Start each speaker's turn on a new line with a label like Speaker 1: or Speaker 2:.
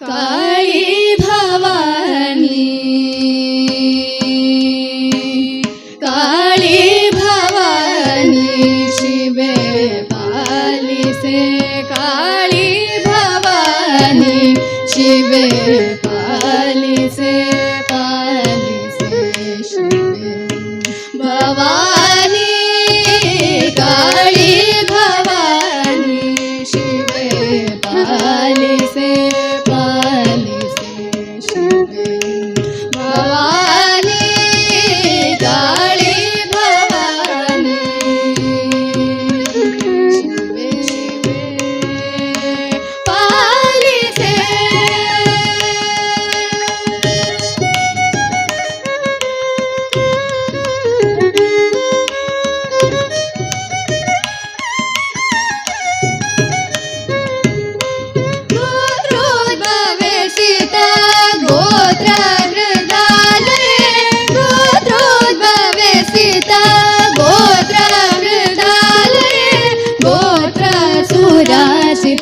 Speaker 1: काली भवानी काली भवानी शिवे पाली से काली भवानी शिवे